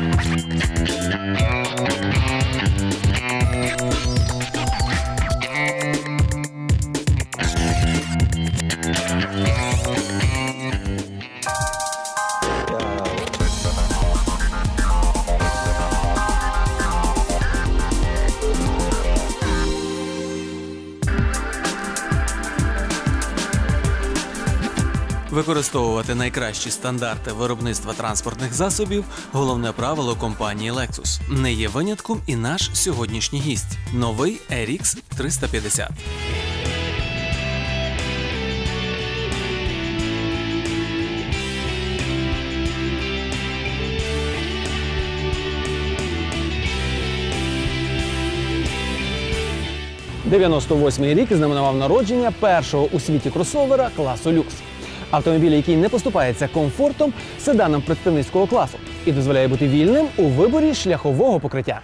Thank you. Використовувати найкращі стандарти виробництва транспортних засобів головне правило компанії Lexus. Не є винятком і наш сьогоднішній гість новий RX 350. – 98-й рік знаменував народження першого у світі кросовера класу люкс. Автомобіль, який не поступається комфортом седаном представницького класу і дозволяє бути вільним у виборі шляхового покриття.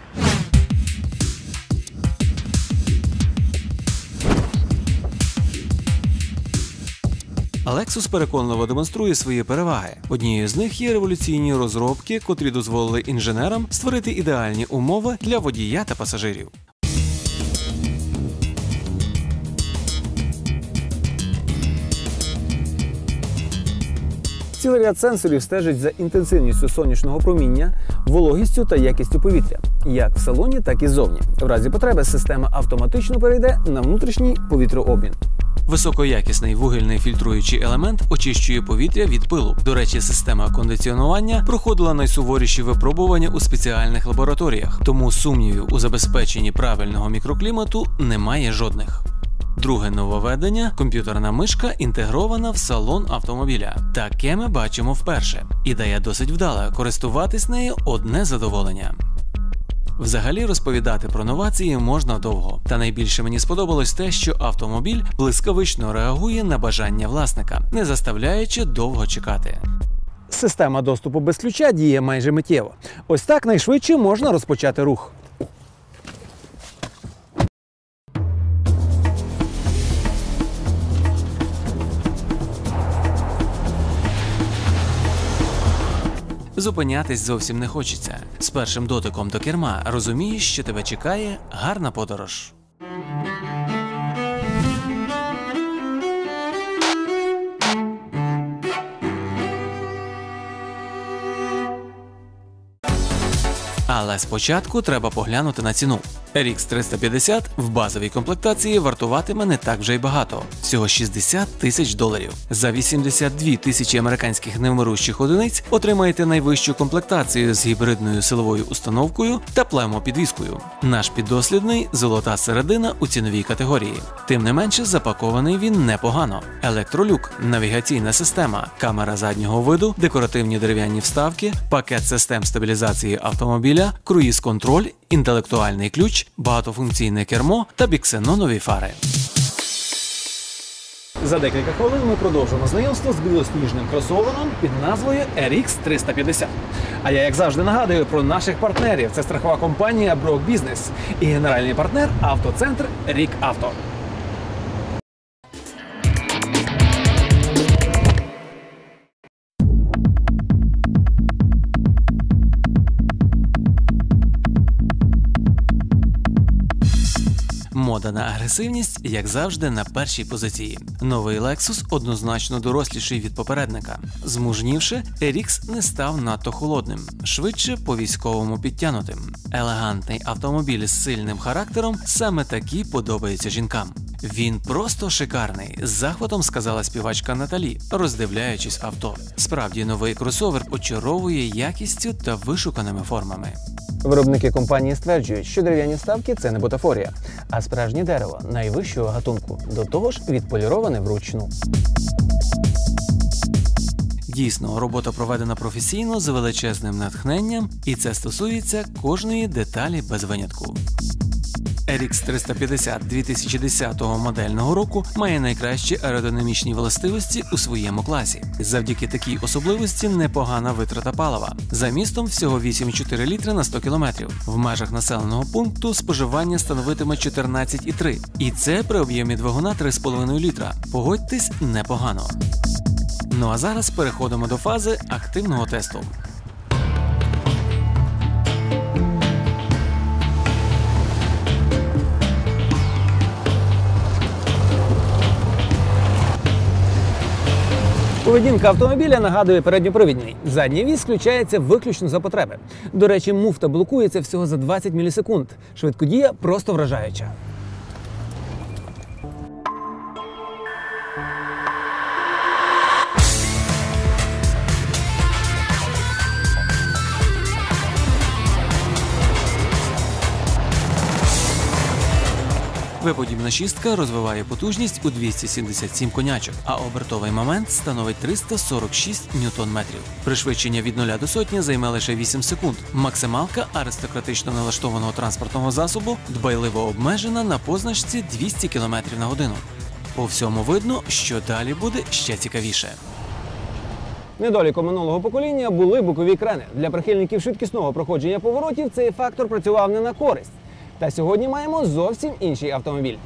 Lexus переконливо демонструє свої переваги. Однією з них є революційні розробки, котрі дозволили інженерам створити ідеальні умови для водія та пасажирів. Цілий ряд сенсорів стежить за інтенсивністю сонячного проміння, вологістю та якістю повітря, як в салоні, так і ззовні. В разі потреби система автоматично перейде на внутрішній повітрообмін. Високоякісний вугільний фільтруючий елемент очищує повітря від пилу. До речі, система кондиціонування проходила найсуворіші випробування у спеціальних лабораторіях, тому сумнівів у забезпеченні правильного мікроклімату немає жодних. Друге нововведення – комп'ютерна мишка інтегрована в салон автомобіля. Таке ми бачимо вперше. Ідея досить вдала. Користуватись нею одне задоволення. Взагалі розповідати про новації можна довго, та найбільше мені сподобалось те, що автомобіль блискавично реагує на бажання власника, не заставляючи довго чекати. Система доступу без ключа діє майже миттєво. Ось так найшвидше можна розпочати рух. Зупинятись зовсім не хочеться. З першим дотиком до керма розумієш, що тебе чекає гарна подорож. Але спочатку треба поглянути на ціну. RX 350 в базовій комплектації вартуватиме не так вже й багато всього 60 тисяч доларів. За 82 тисячі американських невмирущих одиниць отримаєте найвищу комплектацію з гібридною силовою установкою та племопідвіскою. Наш піддослідний золота середина у ціновій категорії. Тим не менше, запакований він непогано. Електролюк, навігаційна система, камера заднього виду, декоративні дерев'яні вставки, пакет систем стабілізації автомобіля, круїз-контроль, інтелектуальний ключ, багатофункційне кермо та біксенонові фари. За декілька хвилин ми продовжимо знайомство з білосніжним кросовером під назвою RX 350. А я, як завжди, нагадую про наших партнерів. Це страхова компанія Брок Бізнес і генеральний партнер автоцентр Рік Авто. Мода на агресивність, як завжди, на першій позиції. Новий Lexus однозначно доросліший від попередника. Змужнівши, RX не став надто холодним, швидше по військовому підтянутим. Елегантний автомобіль з сильним характером саме такі подобається жінкам. Він просто шикарний, з захватом сказала співачка Наталі, роздивляючись авто. Справді новий кросовер очаровує якістю та вишуканими формами. Виробники компанії стверджують, що дерев'яні ставки це не бутафорія, а справжнє дерево найвищого гатунку, до того ж відполіроване вручну. Дійсно, робота проведена професійно з величезним натхненням, і це стосується кожної деталі без винятку. RX 350 2010 модельного року має найкращі аеродинамічні властивості у своєму класі. Завдяки такій особливості непогана витрата палива. За містом всього 8,4 літри на 100 км. В межах населеного пункту споживання становитиме 14,3. І це при об'ємі двигуна 3,5 літра. Погодьтесь, непогано. Ну а зараз переходимо до фази активного тесту. Поведінка автомобіля нагадує передньопривідний. Задній віз включається виключно за потреби. До речі, муфта блокується всього за 20 мілісекунд. Швидкодія просто вражаюча. Виподібна шістка розвиває потужність у 277 конячок, а обертовий момент становить 346 ньютон-метрів. Пришвидшення від 0 до сотні займе лише 8 секунд. Максималка аристократично налаштованого транспортного засобу дбайливо обмежена на позначці 200 км на годину. По всьому видно, що далі буде ще цікавіше. Недоліком минулого покоління були бокові крени. Для прихильників швидкісного проходження поворотів цей фактор працював не на користь. Та сьогодні маємо зовсім інший автомобіль.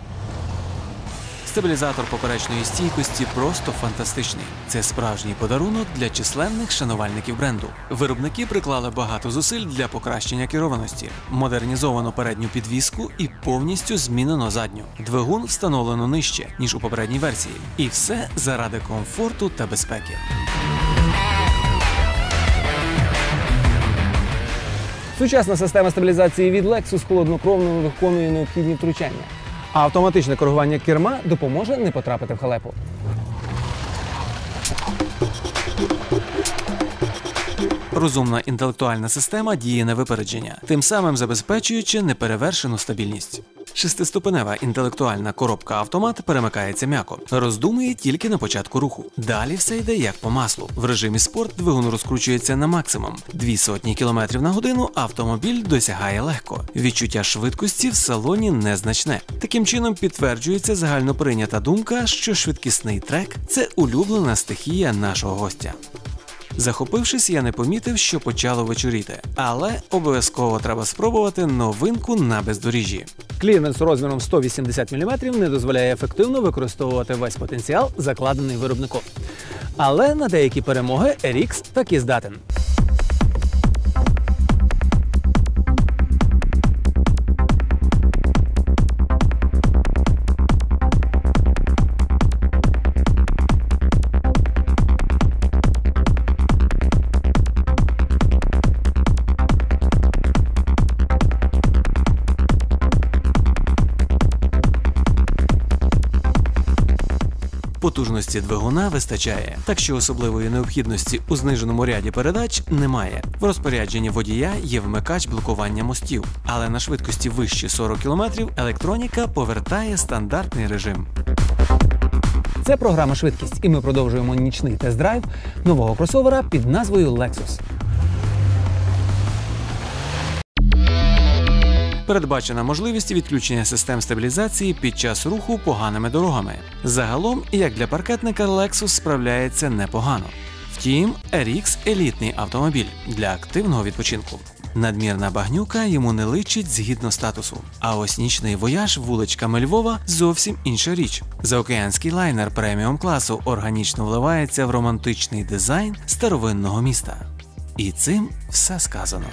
Стабілізатор поперечної стійкості просто фантастичний. Це справжній подарунок для численних шанувальників бренду. Виробники приклали багато зусиль для покращення керованості, модернізовано передню підвіску і повністю змінено задню. Двигун встановлено нижче ніж у попередній версії, і все заради комфорту та безпеки. Сучасна система стабілізації від Lexus холоднокровно виконує необхідні втручання. А автоматичне коригування керма допоможе не потрапити в халепу. Розумна інтелектуальна система діє на випередження, тим самим забезпечуючи неперевершену стабільність. Шестиступенева інтелектуальна коробка автомат перемикається м'яко, роздумує тільки на початку руху. Далі все йде як по маслу. В режимі спорт двигун розкручується на максимум. Дві сотні кілометрів на годину автомобіль досягає легко. Відчуття швидкості в салоні незначне. Таким чином підтверджується загальноприйнята думка, що швидкісний трек це улюблена стихія нашого гостя. Захопившись, я не помітив, що почало вечоріти, але обов'язково треба спробувати новинку на бездоріжжі. Кліренс розміром 180 мм не дозволяє ефективно використовувати весь потенціал, закладений виробником. Але на деякі перемоги RX таки здатен. Потужності двигуна вистачає, так що особливої необхідності у зниженому ряді передач немає. В розпорядженні водія є вмикач блокування мостів, але на швидкості вищі 40 км електроніка повертає стандартний режим. Це програма Швидкість, і ми продовжуємо нічний тест-драйв нового кросовера під назвою Lexus. Передбачена можливість відключення систем стабілізації під час руху поганими дорогами. Загалом, як для паркетника, Lexus справляється непогано. Втім, RX – елітний автомобіль для активного відпочинку. Надмірна багнюка йому не личить згідно статусу. А ось нічний вояж вуличками Львова зовсім інша річ. Заокеанський лайнер преміум класу органічно вливається в романтичний дизайн старовинного міста. І цим все сказано.